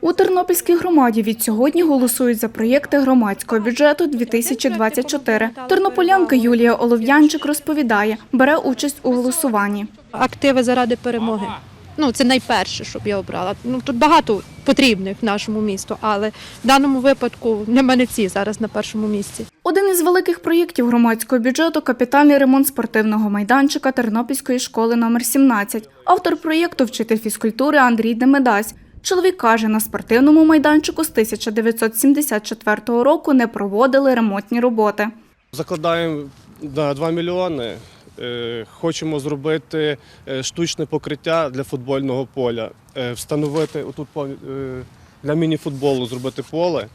У Тернопільській громаді від сьогодні голосують за проєкти громадського бюджету 2024. Тернополянка Юлія Олов'янчик розповідає, бере участь у голосуванні. активи заради перемоги. Ну, це найперше, щоб я обрала. Ну тут багато потрібних нашому місту, але в даному випадку для мене ці зараз на першому місці. Один із великих проєктів громадського бюджету капітальний ремонт спортивного майданчика Тернопільської школи номер 17. Автор проєкту вчитель фізкультури Андрій Демедась. Чоловік каже, на спортивному майданчику з 1974 року не проводили ремонтні роботи. Закладаємо на 2 мільйони. Е, Хочемо зробити е, штучне покриття для футбольного поля, Е, встановити отут для міні-футболу зробити поле,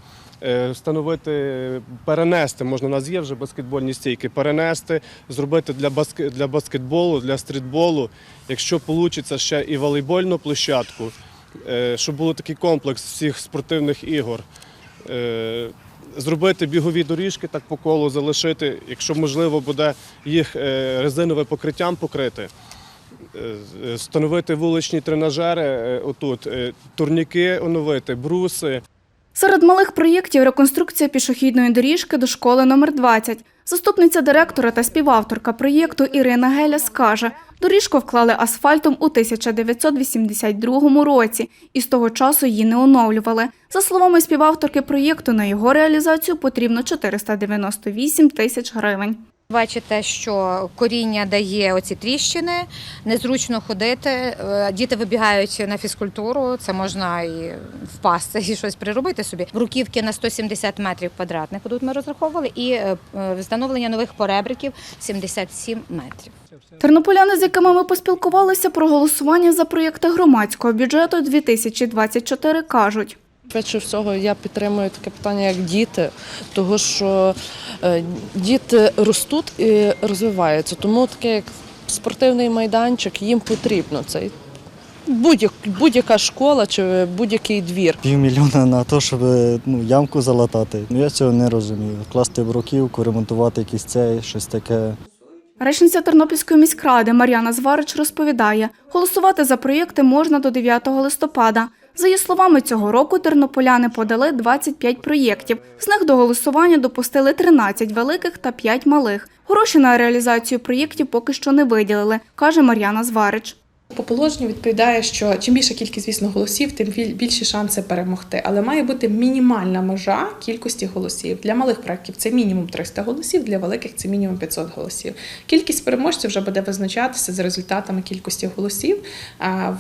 встановити, перенести, можна, у нас є вже баскетбольні стійки, перенести, зробити для, баске- для баскетболу, для стрітболу, якщо вийде ще і волейбольну площадку, щоб був такий комплекс всіх спортивних ігор. Е, Зробити бігові доріжки так по колу, залишити, якщо можливо буде їх е, резиновим покриттям покрити, Е, е, встановити вуличні тренажери е, отут, е, турніки оновити, бруси. Серед малих проєктів реконструкція пішохідної доріжки до школи номер 20. Заступниця директора та співавторка проєкту Ірина Геляс каже, доріжку вклали асфальтом у 1982 році і з того часу її не оновлювали. За словами співавторки проєкту, на його реалізацію потрібно 498 тисяч гривень. Бачите, що коріння дає оці тріщини, незручно ходити. е, Діти вибігають на фізкультуру, це можна і впасти, і щось приробити собі. Бруківки на 170 метрів квадратних тут ми розраховували, і е, е, встановлення нових поребриків 77 метрів. Тернополяни, з якими ми поспілкувалися про голосування за проєкти громадського бюджету 2024, кажуть. Перше всього я підтримую таке питання, як діти, тому що е, діти ростуть і розвиваються. Тому таке як спортивний майданчик їм потрібно. Це будь-як- будь-яка школа чи будь-який двір. Півмільйона на те, щоб ну, ямку залатати. Ну, я цього не розумію. Класти бруківку, ремонтувати якийсь цей, щось таке. Речниця Тернопільської міськради Мар'яна Зварич розповідає, голосувати за проєкти можна до 9 листопада. За її словами, цього року тернополяни подали 25 проєктів. З них до голосування допустили 13 великих та 5 малих. Гроші на реалізацію проєктів поки що не виділили, каже Мар'яна Зварич. По положенню відповідає, що чим більша кількість, звісно, голосів, тим більші шанси перемогти. Але має бути мінімальна межа кількості голосів. Для малих проєктів це мінімум 300 голосів, для великих це мінімум 500 голосів. Кількість переможців вже буде визначатися за результатами кількості голосів.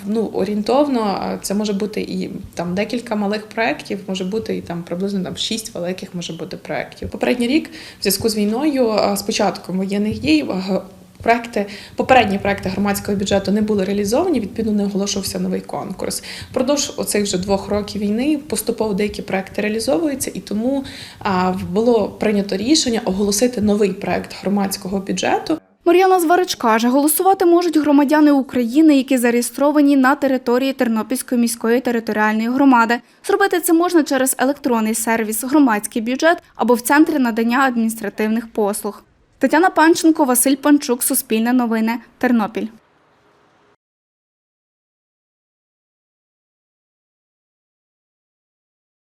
Ну, орієнтовно це може бути і там декілька малих проєктів, може бути і там приблизно там 6 великих може бути проєктів. Попередній рік в зв'язку з війною з початком воєнних дій Проекти, попередні проекти громадського бюджету не були реалізовані, відповідно не оголошувався новий конкурс. Впродовж оцих вже двох років війни поступово деякі проекти реалізовуються, і тому було прийнято рішення оголосити новий проект громадського бюджету. Мар'яна Зварич каже, голосувати можуть громадяни України, які зареєстровані на території Тернопільської міської територіальної громади. Зробити це можна через електронний сервіс Громадський бюджет або в центрі надання адміністративних послуг. Тетяна Панченко, Василь Панчук, Суспільне новини, Тернопіль.